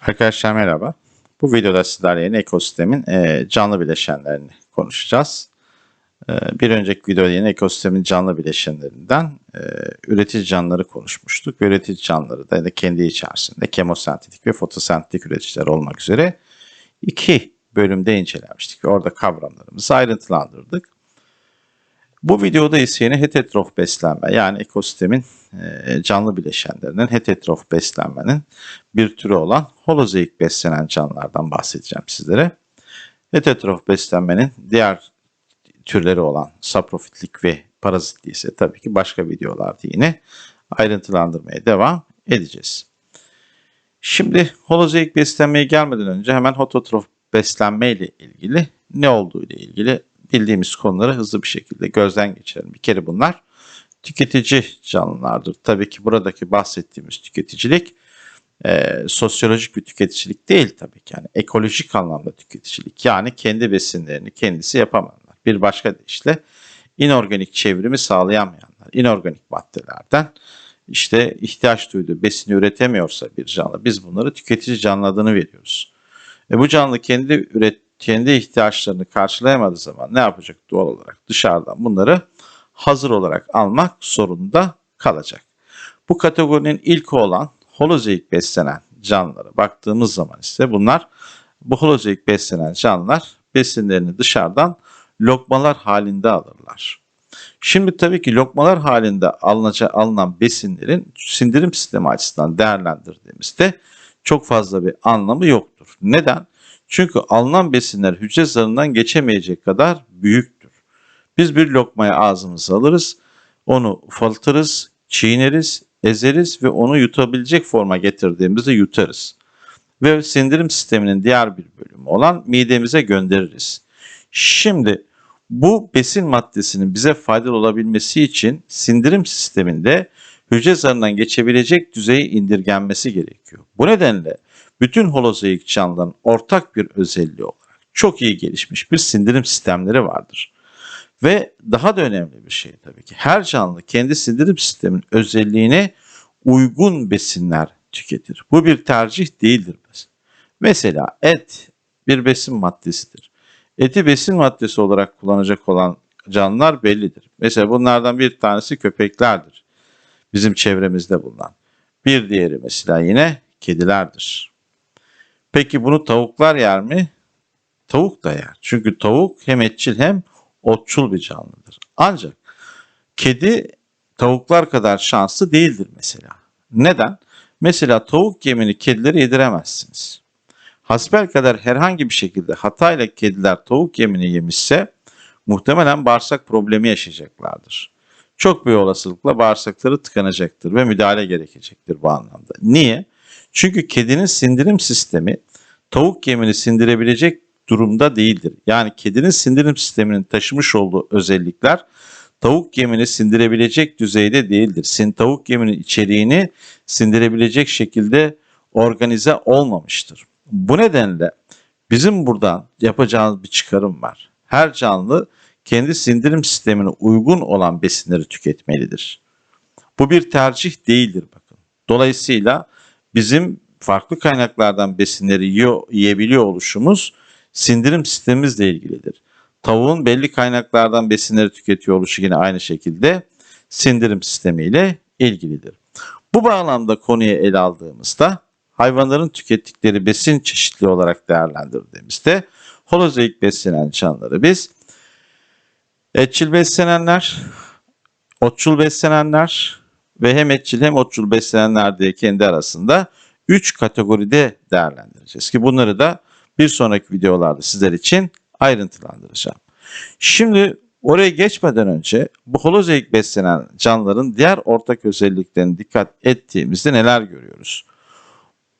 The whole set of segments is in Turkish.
Arkadaşlar merhaba. Bu videoda sizlerle yeni ekosistemin e, canlı bileşenlerini konuşacağız. E, bir önceki videoda yeni ekosistemin canlı bileşenlerinden e, üretici canlıları konuşmuştuk. Üretici canlıları da, da kendi içerisinde kemosentetik ve fotosentetik üreticiler olmak üzere iki bölümde incelemiştik. Orada kavramlarımızı ayrıntılandırdık. Bu videoda ise yine heterotrof beslenme yani ekosistemin e, canlı bileşenlerinin heterotrof beslenmenin bir türü olan holozoik beslenen canlılardan bahsedeceğim sizlere. Heterotrof beslenmenin diğer türleri olan saprofitlik ve parazitli ise tabii ki başka videolarda yine ayrıntılandırmaya devam edeceğiz. Şimdi holozoik beslenmeye gelmeden önce hemen heterotrof beslenme ile ilgili ne olduğu ile ilgili bildiğimiz konuları hızlı bir şekilde gözden geçirelim. Bir kere bunlar tüketici canlılardır. Tabii ki buradaki bahsettiğimiz tüketicilik e, sosyolojik bir tüketicilik değil tabii ki. Yani ekolojik anlamda tüketicilik. Yani kendi besinlerini kendisi yapamayanlar. Bir başka deyişle inorganik çevrimi sağlayamayanlar. İnorganik maddelerden işte ihtiyaç duyduğu besini üretemiyorsa bir canlı biz bunları tüketici canlı adını veriyoruz. E bu canlı kendi üret kendi ihtiyaçlarını karşılayamadığı zaman ne yapacak doğal olarak? Dışarıdan bunları hazır olarak almak zorunda kalacak. Bu kategorinin ilk olan holozoik beslenen canlılara baktığımız zaman ise bunlar bu holozoik beslenen canlılar besinlerini dışarıdan lokmalar halinde alırlar. Şimdi tabii ki lokmalar halinde alınacak, alınan besinlerin sindirim sistemi açısından değerlendirdiğimizde çok fazla bir anlamı yoktur. Neden? Çünkü alınan besinler hücre zarından geçemeyecek kadar büyüktür. Biz bir lokmayı ağzımıza alırız, onu ufaltırız, çiğneriz, ezeriz ve onu yutabilecek forma getirdiğimizde yutarız. Ve sindirim sisteminin diğer bir bölümü olan midemize göndeririz. Şimdi bu besin maddesinin bize faydalı olabilmesi için sindirim sisteminde hücre zarından geçebilecek düzeye indirgenmesi gerekiyor. Bu nedenle bütün holozoik canlıların ortak bir özelliği olarak çok iyi gelişmiş bir sindirim sistemleri vardır. Ve daha da önemli bir şey tabii ki her canlı kendi sindirim sisteminin özelliğine uygun besinler tüketir. Bu bir tercih değildir. Mesela et bir besin maddesidir. Eti besin maddesi olarak kullanacak olan canlılar bellidir. Mesela bunlardan bir tanesi köpeklerdir. Bizim çevremizde bulunan. Bir diğeri mesela yine kedilerdir. Peki bunu tavuklar yer mi? Tavuk da yer. Çünkü tavuk hem etçil hem otçul bir canlıdır. Ancak kedi tavuklar kadar şanslı değildir mesela. Neden? Mesela tavuk yemini kedilere yediremezsiniz. Hasbel kadar herhangi bir şekilde hatayla kediler tavuk yemini yemişse muhtemelen bağırsak problemi yaşayacaklardır. Çok büyük olasılıkla bağırsakları tıkanacaktır ve müdahale gerekecektir bu anlamda. Niye? Çünkü kedinin sindirim sistemi tavuk yemini sindirebilecek durumda değildir. Yani kedinin sindirim sisteminin taşımış olduğu özellikler tavuk yemini sindirebilecek düzeyde değildir. Sin tavuk yeminin içeriğini sindirebilecek şekilde organize olmamıştır. Bu nedenle bizim buradan yapacağımız bir çıkarım var. Her canlı kendi sindirim sistemine uygun olan besinleri tüketmelidir. Bu bir tercih değildir bakın. Dolayısıyla bizim farklı kaynaklardan besinleri yiyebiliyor oluşumuz sindirim sistemimizle ilgilidir. Tavuğun belli kaynaklardan besinleri tüketiyor oluşu yine aynı şekilde sindirim sistemiyle ilgilidir. Bu bağlamda konuyu ele aldığımızda hayvanların tükettikleri besin çeşitli olarak değerlendirdiğimizde holozoik beslenen canlıları biz etçil beslenenler, otçul beslenenler ve hem etçil hem otçul beslenenler diye kendi arasında 3 kategoride değerlendireceğiz ki bunları da bir sonraki videolarda sizler için ayrıntılandıracağım. Şimdi oraya geçmeden önce bu holozoik beslenen canlıların diğer ortak özelliklerine dikkat ettiğimizde neler görüyoruz?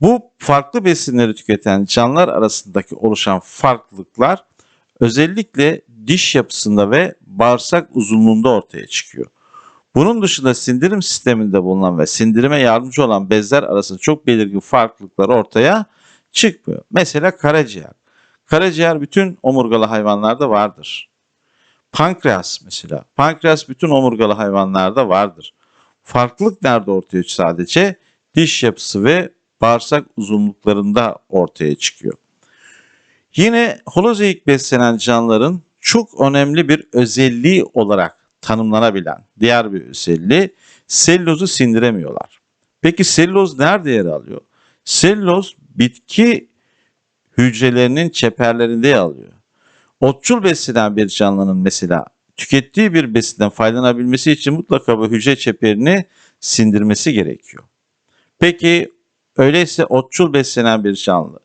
Bu farklı besinleri tüketen canlılar arasındaki oluşan farklılıklar özellikle diş yapısında ve bağırsak uzunluğunda ortaya çıkıyor. Bunun dışında sindirim sisteminde bulunan ve sindirime yardımcı olan bezler arasında çok belirgin farklılıklar ortaya çıkmıyor. Mesela karaciğer. Karaciğer bütün omurgalı hayvanlarda vardır. Pankreas mesela. Pankreas bütün omurgalı hayvanlarda vardır. Farklılık nerede ortaya çıkıyor sadece? Diş yapısı ve bağırsak uzunluklarında ortaya çıkıyor. Yine holozoik beslenen canlıların çok önemli bir özelliği olarak tanımlanabilen diğer bir özelliği selülozu sindiremiyorlar. Peki selüloz nerede yer alıyor? Selüloz bitki hücrelerinin çeperlerinde yer alıyor. Otçul beslenen bir canlının mesela tükettiği bir besinden faydalanabilmesi için mutlaka bu hücre çeperini sindirmesi gerekiyor. Peki öyleyse otçul beslenen bir canlı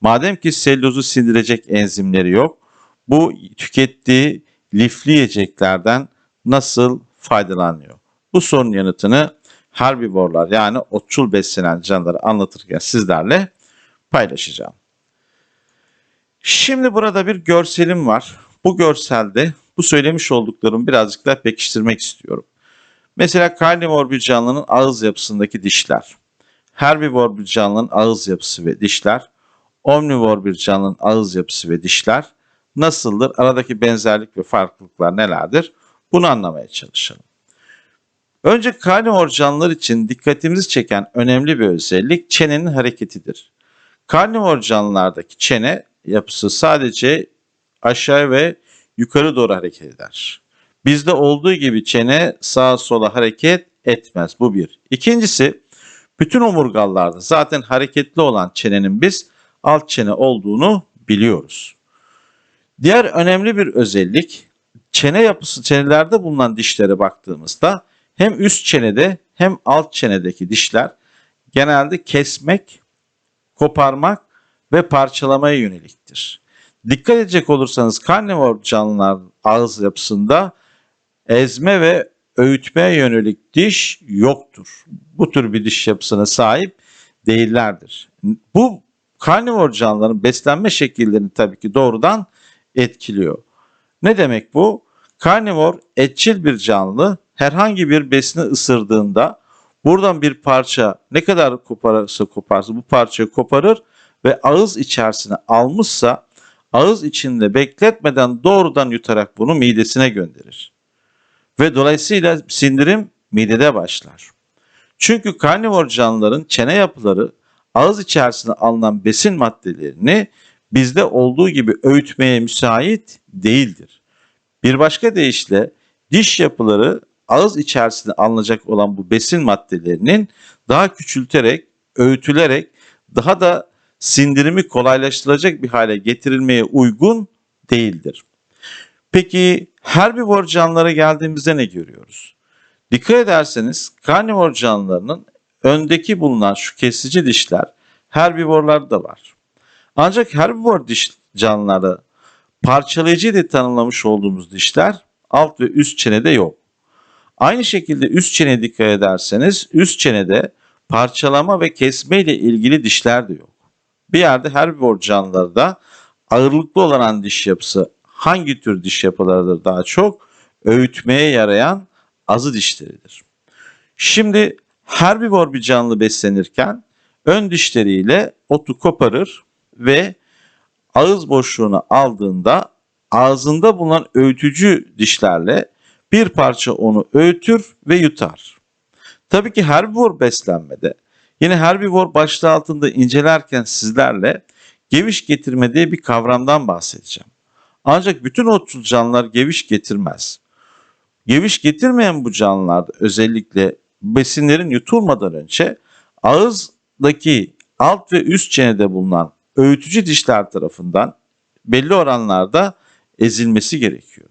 madem ki selülozu sindirecek enzimleri yok bu tükettiği lifli yiyeceklerden nasıl faydalanıyor? Bu sorunun yanıtını herbivorlar yani otçul beslenen canlıları anlatırken sizlerle paylaşacağım. Şimdi burada bir görselim var. Bu görselde bu söylemiş olduklarımı birazcık daha pekiştirmek istiyorum. Mesela karnivor bir canlının ağız yapısındaki dişler, herbivor bir canlının ağız yapısı ve dişler, omnivor bir canlının ağız yapısı ve dişler nasıldır? Aradaki benzerlik ve farklılıklar nelerdir? Bunu anlamaya çalışalım. Önce karnivor canlılar için dikkatimizi çeken önemli bir özellik çenenin hareketidir. Karnivor canlılardaki çene yapısı sadece aşağı ve yukarı doğru hareket eder. Bizde olduğu gibi çene sağa sola hareket etmez. Bu bir. İkincisi bütün omurgalarda zaten hareketli olan çenenin biz alt çene olduğunu biliyoruz. Diğer önemli bir özellik çene yapısı çenelerde bulunan dişlere baktığımızda hem üst çenede hem alt çenedeki dişler genelde kesmek, koparmak ve parçalamaya yöneliktir. Dikkat edecek olursanız karnivor canlılar ağız yapısında ezme ve öğütmeye yönelik diş yoktur. Bu tür bir diş yapısına sahip değillerdir. Bu karnivor canlıların beslenme şekillerini tabii ki doğrudan etkiliyor. Ne demek bu? Karnivor etçil bir canlı herhangi bir besini ısırdığında buradan bir parça ne kadar koparırsa koparsa bu parçayı koparır ve ağız içerisine almışsa ağız içinde bekletmeden doğrudan yutarak bunu midesine gönderir. Ve dolayısıyla sindirim midede başlar. Çünkü karnivor canlıların çene yapıları ağız içerisine alınan besin maddelerini bizde olduğu gibi öğütmeye müsait değildir. Bir başka deyişle diş yapıları ağız içerisinde alınacak olan bu besin maddelerinin daha küçülterek, öğütülerek daha da sindirimi kolaylaştırılacak bir hale getirilmeye uygun değildir. Peki herbivor canlılara geldiğimizde ne görüyoruz? Dikkat ederseniz karnivor canlılarının öndeki bulunan şu kesici dişler herbivorlarda da var. Ancak herbivor diş canlıları parçalayıcı diye tanımlamış olduğumuz dişler alt ve üst çenede yok. Aynı şekilde üst çene dikkat ederseniz üst çenede parçalama ve kesme ile ilgili dişler de yok. Bir yerde herbivor canlılarda ağırlıklı olan diş yapısı hangi tür diş yapılarıdır daha çok? Öğütmeye yarayan azı dişleridir. Şimdi herbivor bir canlı beslenirken ön dişleriyle otu koparır ve ağız boşluğunu aldığında ağzında bulunan öğütücü dişlerle bir parça onu öğütür ve yutar. Tabii ki herbivor beslenmede yine herbivor başlığı altında incelerken sizlerle geviş getirme diye bir kavramdan bahsedeceğim. Ancak bütün otçul canlılar geviş getirmez. Geviş getirmeyen bu canlılarda özellikle besinlerin yutulmadan önce ağızdaki alt ve üst çenede bulunan öğütücü dişler tarafından belli oranlarda ezilmesi gerekiyor.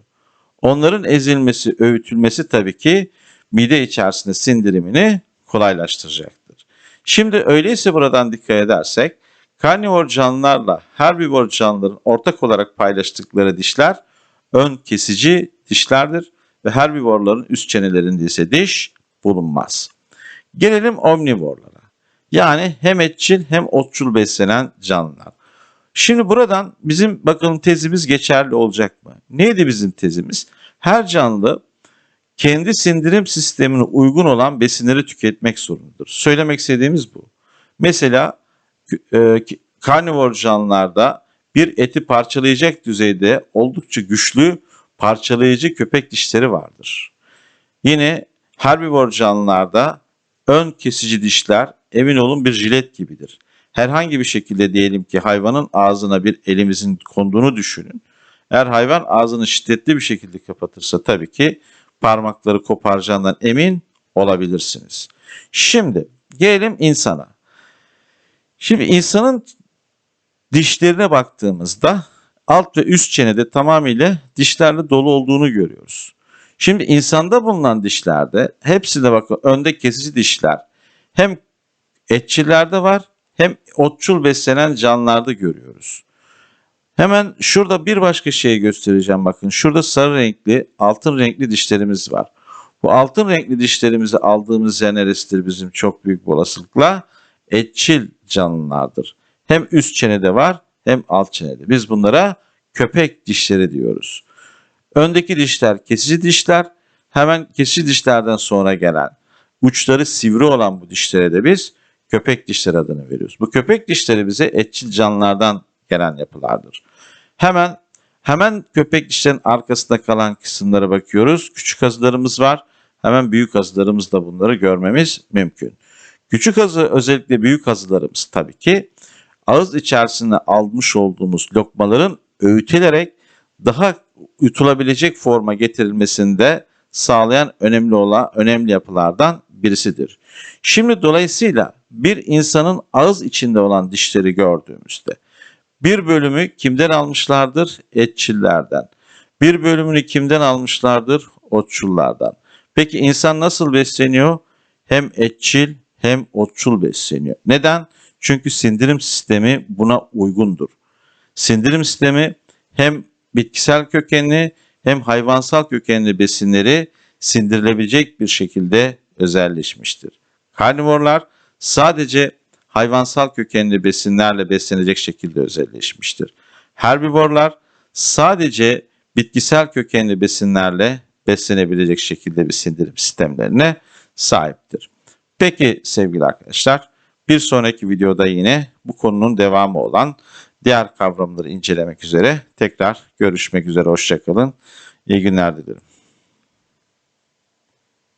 Onların ezilmesi, öğütülmesi tabii ki mide içerisinde sindirimini kolaylaştıracaktır. Şimdi öyleyse buradan dikkat edersek karnivor canlılarla herbivor canlıların ortak olarak paylaştıkları dişler ön kesici dişlerdir ve herbivorların üst çenelerinde ise diş bulunmaz. Gelelim omnivorlara. Yani hem etçil hem otçul beslenen canlılar. Şimdi buradan bizim bakalım tezimiz geçerli olacak mı? Neydi bizim tezimiz? Her canlı kendi sindirim sistemine uygun olan besinleri tüketmek zorundadır. Söylemek istediğimiz bu. Mesela e, karnivor canlılarda bir eti parçalayacak düzeyde oldukça güçlü parçalayıcı köpek dişleri vardır. Yine herbivor canlılarda ön kesici dişler emin olun bir jilet gibidir. Herhangi bir şekilde diyelim ki hayvanın ağzına bir elimizin konduğunu düşünün. Eğer hayvan ağzını şiddetli bir şekilde kapatırsa tabii ki parmakları koparacağından emin olabilirsiniz. Şimdi gelelim insana. Şimdi insanın dişlerine baktığımızda alt ve üst çenede tamamıyla dişlerle dolu olduğunu görüyoruz. Şimdi insanda bulunan dişlerde hepsine bakın önde kesici dişler hem etçillerde var hem otçul beslenen canlılarda görüyoruz. Hemen şurada bir başka şeyi göstereceğim bakın. Şurada sarı renkli, altın renkli dişlerimiz var. Bu altın renkli dişlerimizi aldığımız yer neresidir bizim çok büyük bir olasılıkla? Etçil canlılardır. Hem üst çenede var hem alt çenede. Biz bunlara köpek dişleri diyoruz. Öndeki dişler kesici dişler. Hemen kesici dişlerden sonra gelen uçları sivri olan bu dişlere de biz köpek dişleri adını veriyoruz. Bu köpek dişleri bize etçil canlılardan gelen yapılardır. Hemen hemen köpek dişlerin arkasında kalan kısımlara bakıyoruz. Küçük azılarımız var. Hemen büyük azılarımız da bunları görmemiz mümkün. Küçük azı özellikle büyük azılarımız tabii ki ağız içerisine almış olduğumuz lokmaların öğütülerek daha yutulabilecek forma getirilmesinde sağlayan önemli olan önemli yapılardan birisidir. Şimdi dolayısıyla bir insanın ağız içinde olan dişleri gördüğümüzde bir bölümü kimden almışlardır? Etçillerden. Bir bölümünü kimden almışlardır? Otçullardan. Peki insan nasıl besleniyor? Hem etçil hem otçul besleniyor. Neden? Çünkü sindirim sistemi buna uygundur. Sindirim sistemi hem bitkisel kökenli hem hayvansal kökenli besinleri sindirilebilecek bir şekilde özelleşmiştir. Karnivorlar sadece hayvansal kökenli besinlerle beslenecek şekilde özelleşmiştir. Herbivorlar sadece bitkisel kökenli besinlerle beslenebilecek şekilde bir sindirim sistemlerine sahiptir. Peki sevgili arkadaşlar bir sonraki videoda yine bu konunun devamı olan diğer kavramları incelemek üzere tekrar görüşmek üzere. Hoşçakalın. İyi günler dilerim.